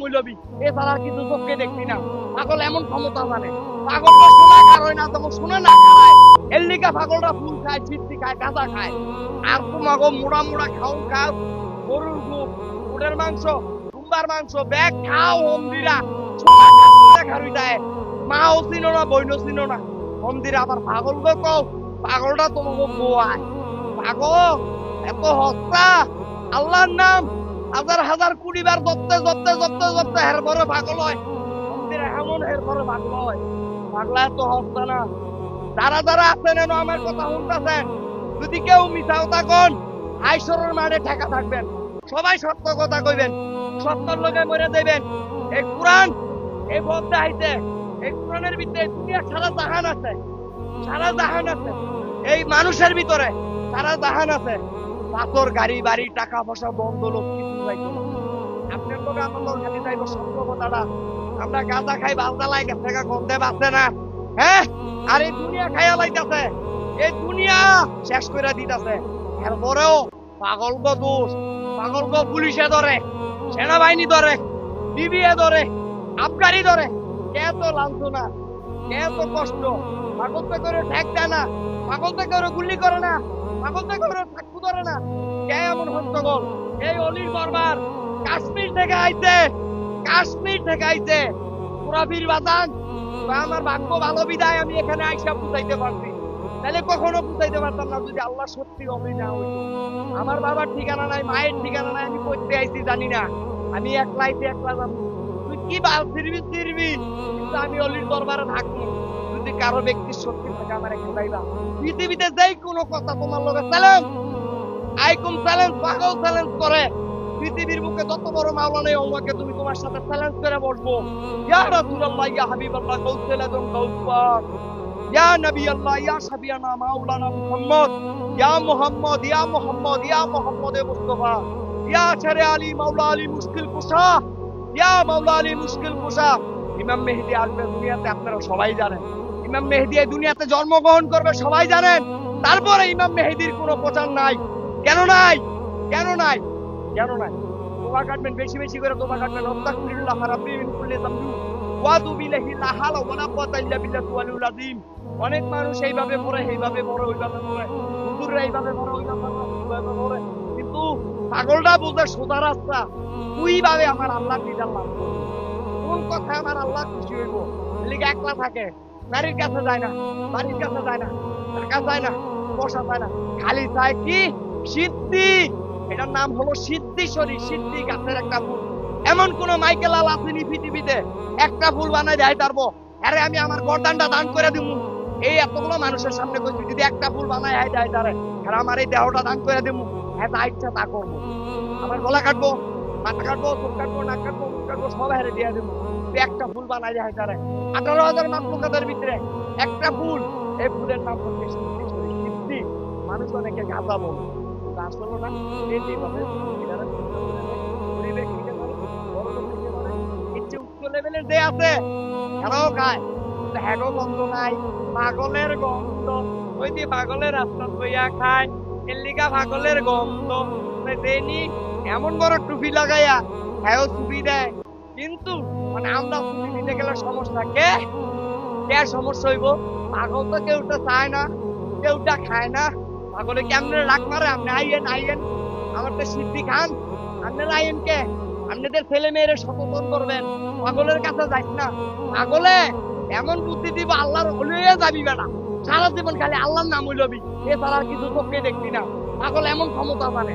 হইলবি এছাড়া কিছু চোখে দেখবি না। পাগল এমন ক্ষমতা জানে। পাগল শোনা খারয় না তোমার শুনে না খায়। পাগলটা ফুল খায় চিত্তি খায়, গাঁজা খায়। আর তোমাকে মোড়া মোড়া খাও খাও গরুর দুধ, উটের মাংস কুম্বার মাংস, ব্যাগ খাও হন্দিরা সোনা খারুই মাও চিনো না বইনও চিনো না। হন্দিরা আবার পাগল গো কও, পাগলটা তোমাকে বোয়ায় পাগল, এত হত্যা। আল্লাহর নাম হাজার হাজার কুড়ি বার জপতে জপতে জপতে জপতে হের পরে পাগল হয়। এমন হের পরে পাগল হয়। পাগলা তো হত্যা না। যারা যারা আছেন এনো আমার কথা শুনতেছেন যদি কেউ মিশাও থাকুন, আইসরের মাঠে ঠেকা থাকবেন। সবাই সত্য কথা কইবেন। সত্যর লোকে মরে দেবেন এই কোরআন এই বলতে আইছে। এই কোরআনের ভিতরে দুনিয়া সারা জাহান আছে। সারা জাহান আছে। এই মানুষের ভিতরে সারা জাহান আছে। পাথর, গাড়ি, বাড়ি, টাকা পয়সা, বন্ধ লোক চাইতো না আপনার লোক আমার লোক খালি চাইব আমরা গাঁজা খাই বালদা লাই গেছে গা গন্ধে বাঁচে না হ্যাঁ সেনাবাহিনী ধরে, বিবিএ ধরে আবগারি ধরে। কে তো লাঞ্ছনা, কে তো কষ্ট? পাগলতে করে ঠেক দেয় না। পাগলতে করে গুলি করে না। পাগলতে করে চাকু ধরে না। কে এমন হট্টগোল এই অলির দরবার কাশ্মীর থেকে আইছে, কাশ্মীর থেকে আইছে। পুরাবির বাজান তো আমার ভাগ্য ভালো বিদায়, আমি এখানে আইসা বুঝাইতে পারছি। তাহলে কখনো বুঝাইতে পারতাম না যদি আল্লাহ সত্যি অলি না হইতো। আমার বাবার ঠিকানা নাই, মায়ের ঠিকানা নাই, আমি করতে আইছি, জানি না। আমি একলা আইছি একলা যাব। তুই কি বাল ফিরবি ফিরবি? কিন্তু আমি অলির দরবারে থাকব যদি কারও ব্যক্তির সত্যি থাকে, আমার একটু পৃথিবীতে যেই কোনো কথা তোমার লগে চ্যালেঞ্জ আইকুম চ্যালেঞ্জ, পাগল চ্যালেঞ্জ করে। পৃথিবীর বুকে যত বড় মাওলা নেই আমাকে তুমি তোমার সাথে চ্যালেঞ্জ করে বসবো। ইয়া রাসূলুল্লাহ, ইয়া হাবিবাল্লাহ, কৌশল এবং কৌশল। ইয়া নবী আল্লাহ ইয়া সাবিয়ানা মাওলানা মুহাম্মদ। ইয়া মুহাম্মদ ইয়া মুহাম্মদ ইয়া মুহাম্মদ মুস্তাফা। ইয়া ছেড়ে আলী, মাওলা আলী মুশকিল কুশা। ইয়া মাওলা আলী মুশকিল কুশা। ইমাম মেহেদি আসবে দুনিয়াতে, আপনারা সবাই জানেন। ইমাম মেহেদি দুনিয়াতে জন্মগ্রহণ করবে, সবাই জানেন। তারপরে ইমাম মেহেদির কোনো প্রচার নাই। কেন নাই? কেন নাই? কেন নাই? তোবা কাটবেন বেশি বেশি করে তোবা কাটবেন। আস্তাগফিরুল্লাহ রাব্বি লা কুওয়াতা ইল্লা বিল্লাহি ওয়ালিউল আযীম। অনেক মানুষ এইভাবে পড়ে এইভাবে পড়ে ওইভাবে পড়ে হুজুররা এইভাবে পড়ে ওইভাবে পড়ে, কিন্তু পাগলটা বুঝে সোজা রাস্তা ওইভাবে আমার আল্লাহ দিদার কোন কথায় আমার আল্লাহ খুশি হইব? লিগে একলা থাকে নারীর কাছে যায় না বাড়ির কাছে যায় না টাকা চায় না পয়সা চায় না খালি চায় কি? সিদ্ধি এটার নাম হলো সিদ্ধেশ্বরী সিদ্ধি গাছের একটা ফুল। এমন কোন মাইকেল আল আসেনি পৃথিবীতে একটা ফুল বানাই দেয় পারব আরে আমি আমার গরদানটা দান করে দিব এই এতগুলো মানুষের সামনে কইছি, যদি একটা ফুল বানাই হয় দেয় তারে, আর আমার এই দেহটা দান করে দিব হ্যাঁ তা ইচ্ছা তা করব। আমার গলা কাটবো, মাথা কাটবো, চোখ কাটবো, নাক কাটবো, মুখ কাটবো, সব হেরে দিয়ে দেবো তুই একটা ফুল বানাই দেয় তারে। আঠারো হাজার মাকলুকাদের ভিতরে একটা ফুল, এই ফুলের নাম হচ্ছে সিদ্ধি মানুষ অনেকে গাঁজা বলে। তা আসলে না। এই যেভাবে এনারা চিন্তা করে নেয়, পরিবেশ থেকে ধরে, বড় লোক থেকে ধরে, এর চেয়ে উচ্চ লেভেলের যে আছে এরাও খায়। হ্যাগো গন্ধ নাই। পাগলের গন্ধ। ওই যে পাগলের রাস্তা বইয়া খায় এল্লিকা পাগলের গন্ধ। দেনি এমন বড় টুপি লাগাইয়া হ্যাঁ টুপি দেয়। কিন্তু মানে আমরা দিতে গেলে সমস্যা কে? কে সমস্যা হইব? পাগল তো কেউটা চায় না কেউটা খায় না। পাগলে কেমনে রাগ মারে আপনি আইয়েন আইয়েন। আমার তো সিদ্ধি খান। আপনি আইয়েন কে? আপনাদের ছেলে মেয়েরা সচেতন করবেন। পাগলের কাছে যাইস না। পাগলে, এমন বুদ্ধি দিব, আল্লাহর হলিয়ে যাবি বেটা। সারা জীবন খালি আল্লাহর নাম হইলবি এ আর কিছু চোখে দেখবি না। পাগল এমন ক্ষমতা জানে